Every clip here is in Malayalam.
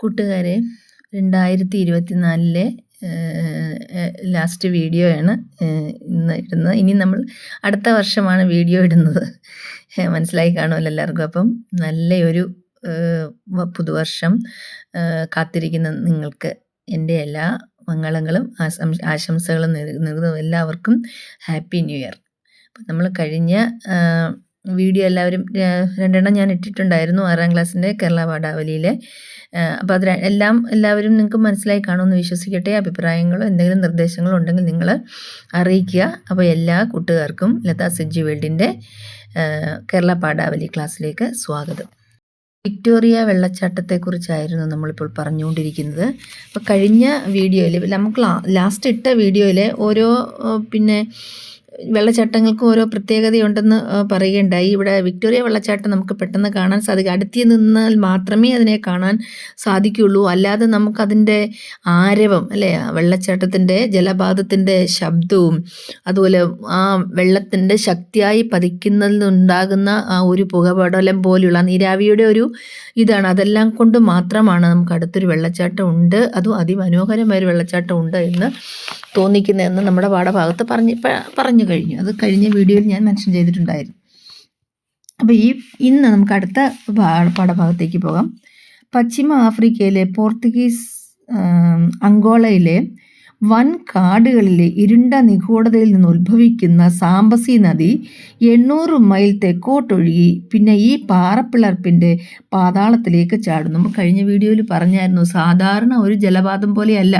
കൂട്ടുകാരെ രണ്ടായിരത്തി ഇരുപത്തി നാലിലെ ലാസ്റ്റ് വീഡിയോ ആണ് ഇന്ന് ഇടുന്നത്. ഇനി നമ്മൾ അടുത്ത വർഷമാണ് വീഡിയോ ഇടുന്നത്. മനസ്സിലായി കാണുമല്ലോ എല്ലാവർക്കും. അപ്പം നല്ലയൊരു പുതുവർഷം കാത്തിരിക്കുന്ന നിങ്ങൾക്ക് എന്റെ എല്ലാ മംഗളങ്ങളും ആശംസകളും നൽകുന്നതും എല്ലാവർക്കും ഹാപ്പി ന്യൂ ഇയർ. നമ്മൾ കഴിഞ്ഞ വീഡിയോ എല്ലാവരും രണ്ടെണ്ണം ഞാൻ ഇട്ടിട്ടുണ്ടായിരുന്നു ആറാം ക്ലാസ്സിന്റെ കേരള പാഠാവലിയിലെ. അപ്പോൾ അത് എല്ലാം എല്ലാവരും നിങ്ങൾക്ക് മനസ്സിലായി കാണുമെന്ന് വിശ്വസിക്കട്ടെ. അഭിപ്രായങ്ങളോ എന്തെങ്കിലും നിർദ്ദേശങ്ങളോ ഉണ്ടെങ്കിൽ നിങ്ങൾ അറിയിക്കുക. അപ്പോൾ എല്ലാ കൂട്ടുകാർക്കും ലതാ സെജ്ജി വേൾഡിന്റെ കേരള പാഠാവലി ക്ലാസ്സിലേക്ക് സ്വാഗതം. വിക്ടോറിയ വെള്ളച്ചാട്ടത്തെക്കുറിച്ചായിരുന്നു നമ്മളിപ്പോൾ പറഞ്ഞുകൊണ്ടിരിക്കുന്നത്. അപ്പോൾ കഴിഞ്ഞ വീഡിയോയിൽ നമുക്ക് ലാസ്റ്റ് ഇട്ട വീഡിയോയിൽ ഓരോ പിന്നെ വെള്ളച്ചാട്ടങ്ങൾക്ക് ഓരോ പ്രത്യേകതയുണ്ടെന്ന് പറയുകയുണ്ടായി. ഇവിടെ വിക്ടോറിയ വെള്ളച്ചാട്ടം നമുക്ക് പെട്ടെന്ന് കാണാൻ സാധിക്കും. അടുത്തി നിന്നാൽ മാത്രമേ അതിനെ കാണാൻ സാധിക്കുകയുള്ളൂ. അല്ലാതെ നമുക്കതിന്റെ ആരവം അല്ലേ? വെള്ളച്ചാട്ടത്തിന്റെ ജലപാതത്തിന്റെ ശബ്ദവും അതുപോലെ ആ വെള്ളത്തിന്റെ ശക്തിയായി പതിക്കുന്നതിൽ നിന്നുണ്ടാകുന്ന ആ ഒരു പുകപടലം പോലെയുള്ള നീരാവിയുടെ ഒരു ഇതാണ്. അതെല്ലാം കൊണ്ട് മാത്രമാണ് നമുക്ക് അടുത്തൊരു വെള്ളച്ചാട്ടം ഉണ്ട്. അതും അതിമനോഹരമായ ഒരു വെള്ളച്ചാട്ടം ഉണ്ട് എന്ന് തോന്നിക്കുന്നതെന്ന് നമ്മുടെ പാഠഭാഗത്ത് പറഞ്ഞ് പറഞ്ഞു. കഴിഞ്ഞു അത് കഴിഞ്ഞ വീഡിയോയിൽ ഞാൻ മെൻഷൻ ചെയ്തിട്ടുണ്ടായിരുന്നു. അപ്പോൾ ഈ ഇന്ന് നമുക്ക് അടുത്ത പാഠഭാഗത്തേക്ക് പോകാം. പശ്ചിമ ആഫ്രിക്കയിലെ പോർത്തുഗീസ് അങ്കോളയിലെ വൻ കാടുകളിലെ ഇരുണ്ട നിഗൂഢതയിൽ നിന്ന് ഉത്ഭവിക്കുന്ന സാമ്പസി നദി എണ്ണൂറ് മൈൽ തെക്കോട്ടൊഴുകി പിന്നെ ഈ പാറപ്പിളർപ്പിന്റെ പാതാളത്തിലേക്ക് ചാടും നമ്മൾ കഴിഞ്ഞ വീഡിയോയിൽ പറഞ്ഞായിരുന്നു സാധാരണ ഒരു ജലപാതം പോലെയല്ല.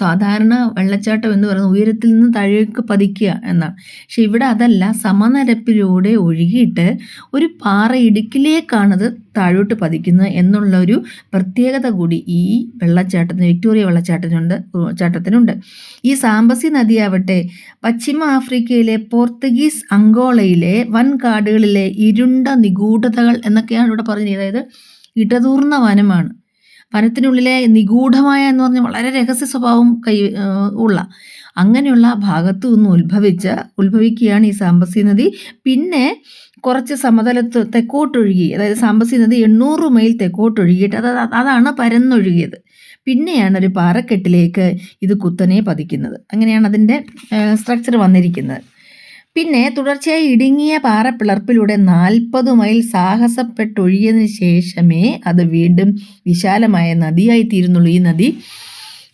സാധാരണ വെള്ളച്ചാട്ടം എന്ന് പറയുന്നത് ഉയരത്തിൽ നിന്ന് താഴേക്ക് പതിക്കുക എന്നാണ്. പക്ഷെ ഇവിടെ അതല്ല സമനരപ്പിലൂടെ ഒഴുകിയിട്ട് ഒരു പാറ ഇടുക്കിലേക്കാണത് താഴോട്ട് പതിക്കുന്നത് എന്നുള്ള ഒരു പ്രത്യേകത കൂടി ഈ വെള്ളച്ചാട്ടത്തിന് വിക്ടോറിയ വെള്ളച്ചാട്ടത്തിനുണ്ട് ചാട്ടത്തിനുണ്ട്. ഈ സാമ്പസി നദിയാവട്ടെ പശ്ചിമ ആഫ്രിക്കയിലെ പോർത്തുഗീസ് അങ്കോളയിലെ വൻകാടുകളിലെ ഇരുണ്ട നിഗൂഢതകൾ എന്നൊക്കെയാണ് ഇവിടെ പറഞ്ഞത് അതായത് ഇടതൂർന്ന വനമാണ്. വനത്തിനുള്ളിലെ നിഗൂഢമായ എന്ന് പറഞ്ഞ വളരെ രഹസ്യ സ്വഭാവം കൈ ഉള്ള അങ്ങനെയുള്ള ഭാഗത്തു നിന്ന് ഉത്ഭവിച്ച ഉത്ഭവിക്കുകയാണ് ഈ സാമ്പസി നദി. പിന്നെ കുറച്ച് സമതലത്ത് തെക്കോട്ടൊഴുകി അതായത് സാമ്പസി നദി എണ്ണൂറ് മൈൽ തെക്കോട്ടൊഴുകിയിട്ട് അത് അതാണ് പരന്നൊഴുകിയത്. പിന്നെയാണ് ഒരു പാറക്കെട്ടിലേക്ക് ഇത് കുത്തനെ പതിക്കുന്നത്. അങ്ങനെയാണ് അതിന്റെ സ്ട്രക്ചർ വന്നിരിക്കുന്നത്. പിന്നെ തുടർച്ചയായി ഇടുങ്ങിയ പാറപ്പിളർപ്പിലൂടെ നാൽപ്പത് മൈൽ സാഹസപ്പെട്ടൊഴിയതിന് ശേഷമേ അത് വീണ്ടും വിശാലമായ നദിയായി തീരുന്നുള്ളൂ. ഈ നദി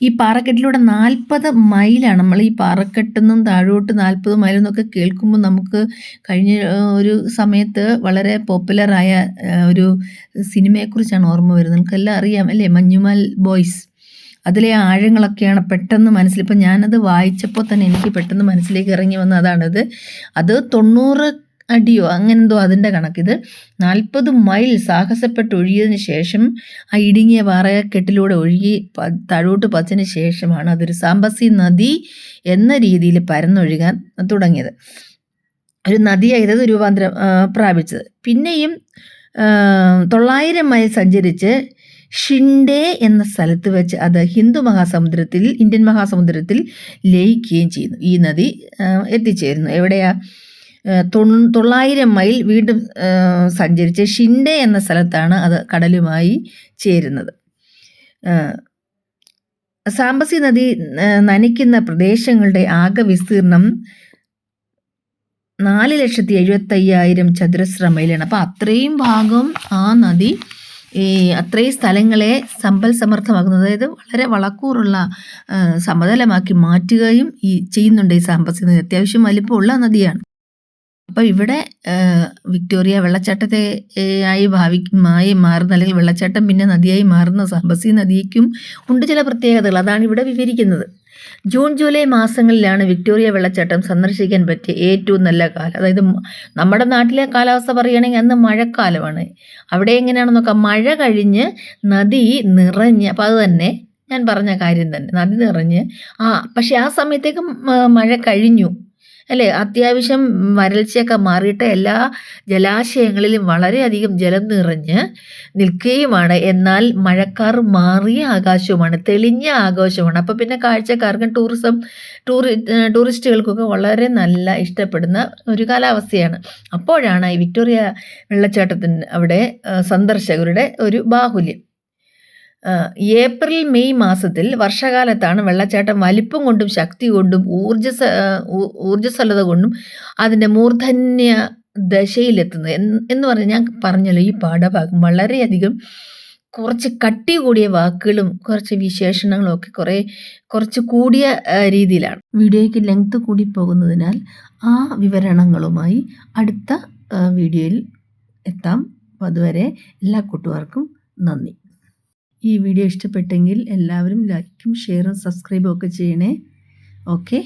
ഈ പാറക്കെട്ടിലൂടെ നാൽപ്പത് മൈലാണ് നമ്മൾ ഈ പാറക്കെട്ടെന്നും താഴോട്ട് നാൽപ്പത് മൈൽ എന്നൊക്കെ കേൾക്കുമ്പോൾ നമുക്ക് കഴിഞ്ഞ ഒരു സമയത്ത് വളരെ പോപ്പുലറായ ഒരു സിനിമയെക്കുറിച്ചാണ് ഓർമ്മ വരുന്നത്. നമുക്കെല്ലാം അറിയാം അല്ലേ? മഞ്ഞുമൽ ബോയ്സ്. അതിലെ ആഴങ്ങളൊക്കെയാണ് പെട്ടെന്ന് മനസ്സിൽ ഇപ്പം ഞാനത് വായിച്ചപ്പോൾ തന്നെ എനിക്ക് പെട്ടെന്ന് മനസ്സിലേക്ക് ഇറങ്ങി വന്ന അതാണത്. അത് തൊണ്ണൂറ് അടിയോ? അങ്ങനെന്തോ അതിന്റെ കണക്കിത്. നാൽപ്പത് മൈൽ സാഹസപ്പെട്ട് ഒഴുകിയതിന് ശേഷം ആ ഇടുങ്ങിയ പാറക്കെട്ടിലൂടെ ഒഴുകി താഴോട്ട് പച്ചതിന് ശേഷമാണ് അതൊരു സാമ്പസി നദി എന്ന രീതിയിൽ പരന്നൊഴുകാൻ തുടങ്ങിയത്. ഒരു നദിയായത് രൂപാന്തരം പ്രാപിച്ചത്. പിന്നെയും തൊള്ളായിരം മൈൽ സഞ്ചരിച്ച് ഷിൻഡേ എന്ന സ്ഥലത്ത് വെച്ച് അത് ഹിന്ദു മഹാസമുദ്രത്തിൽ ഇന്ത്യൻ മഹാസമുദ്രത്തിൽ ലയിക്കുകയും ചെയ്യുന്നു. ഈ നദി എത്തിച്ചേരുന്നു. എവിടെയാ? തൊള്ളായിരം മൈൽ വീണ്ടും സഞ്ചരിച്ച് ഷിൻഡെ എന്ന സ്ഥലത്താണ് അത് കടലുമായി ചേരുന്നത്. സാമ്പസി നദി നനയ്ക്കുന്ന പ്രദേശങ്ങളുടെ ആകെ വിസ്തീർണം നാല് ലക്ഷത്തി എഴുപത്തയ്യായിരം ചതുരശ്ര മൈലാണ്. അപ്പോൾ അത്രയും ഭാഗം ആ നദി ഈ അത്രയും സ്ഥലങ്ങളെ സമ്പൽ സമർത്ഥമാക്കുന്നത് അതായത് വളരെ വളക്കൂറുള്ള സമതലമാക്കി മാറ്റുകയും ഈ ചെയ്യുന്നുണ്ട് ഈ സാമ്പസിക നദി. അത്യാവശ്യം വലിപ്പമുള്ള നദിയാണ്. അപ്പോൾ ഇവിടെ വിക്ടോറിയ വെള്ളച്ചാട്ടത്തെ ആയി ഭാവിക്കുമായി മാറുന്ന അല്ലെങ്കിൽ വെള്ളച്ചാട്ടം പിന്നെ നദിയായി മാറുന്ന സാമ്പസി നദിക്കും ഉണ്ട് ചില പ്രത്യേകതകൾ. അതാണ് ഇവിടെ വിവരിക്കുന്നത്. ജൂൺ ജൂലൈ മാസങ്ങളിലാണ് വിക്ടോറിയ വെള്ളച്ചാട്ടം സന്ദർശിക്കാൻ പറ്റിയ ഏറ്റവും നല്ല കാലം. അതായത് നമ്മുടെ നാട്ടിലെ കാലാവസ്ഥ പറയുകയാണെങ്കിൽ അന്ന് മഴക്കാലമാണ്. അവിടെ എങ്ങനെയാണെന്ന് നോക്കാം. മഴ കഴിഞ്ഞ് നദി നിറഞ്ഞ് അപ്പോൾ അത് തന്നെ ഞാൻ പറഞ്ഞ കാര്യം തന്നെ. നദി നിറഞ്ഞ് ആ പക്ഷേ ആ സമയത്തേക്ക് മഴ കഴിഞ്ഞു. അല്ലേ? അത്യാവശ്യം വരൾച്ചയൊക്കെ മാറിയിട്ട് എല്ലാ ജലാശയങ്ങളിലും വളരെയധികം ജലം നിറഞ്ഞ് നിൽക്കുകയുമാണ്. എന്നാൽ മഴക്കാർ മാറിയ ആകാശവുമാണ് തെളിഞ്ഞ ആകാശമാണ് അപ്പോൾ പിന്നെ കാഴ്ചക്കാർക്കും ടൂറിസം ടൂറി ടൂറിസ്റ്റുകൾക്കൊക്കെ വളരെ നല്ല ഇഷ്ടപ്പെടുന്ന ഒരു കാലാവസ്ഥയാണ്. അപ്പോഴാണ് ഈ വിക്ടോറിയ വെള്ളച്ചാട്ടത്തിന് അവിടെ സന്ദർശകരുടെ ഒരു ബാഹുല്യം. ഏപ്രിൽ മെയ് മാസത്തിൽ വർഷകാലത്താണ് വെള്ളച്ചാട്ടം വലിപ്പം കൊണ്ടും ശക്തി കൊണ്ടും ഊർജസ ഊർജസ്വലത കൊണ്ടും അതിന്റെ മൂർധന്യ ദശയിലെത്തുന്നത് എന്ന് പറഞ്ഞാൽ ഞാൻ പറഞ്ഞല്ലോ ഈ പാഠഭാഗം. വളരെയധികം കുറച്ച് കട്ടി കൂടിയ വാക്കുകളും കുറച്ച് വിശേഷണങ്ങളും ഒക്കെ കുറേ കുറച്ച് കൂടിയ രീതിയിലാണ്. വീഡിയോയ്ക്ക് ലെങ്ത് കൂടി പോകുന്നതിനാൽ ആ വിവരണങ്ങളുമായി അടുത്ത വീഡിയോയിൽ എത്താം. അതുവരെ എല്ലാ കൂട്ടുകാർക്കും നന്ദി. ഈ വീഡിയോ ഇഷ്ടപ്പെട്ടെങ്കിൽ എല്ലാവരും ലൈക്കും ഷെയറും സബ്സ്ക്രൈബും ഒക്കെ ചെയ്യണേ. ഓക്കെ.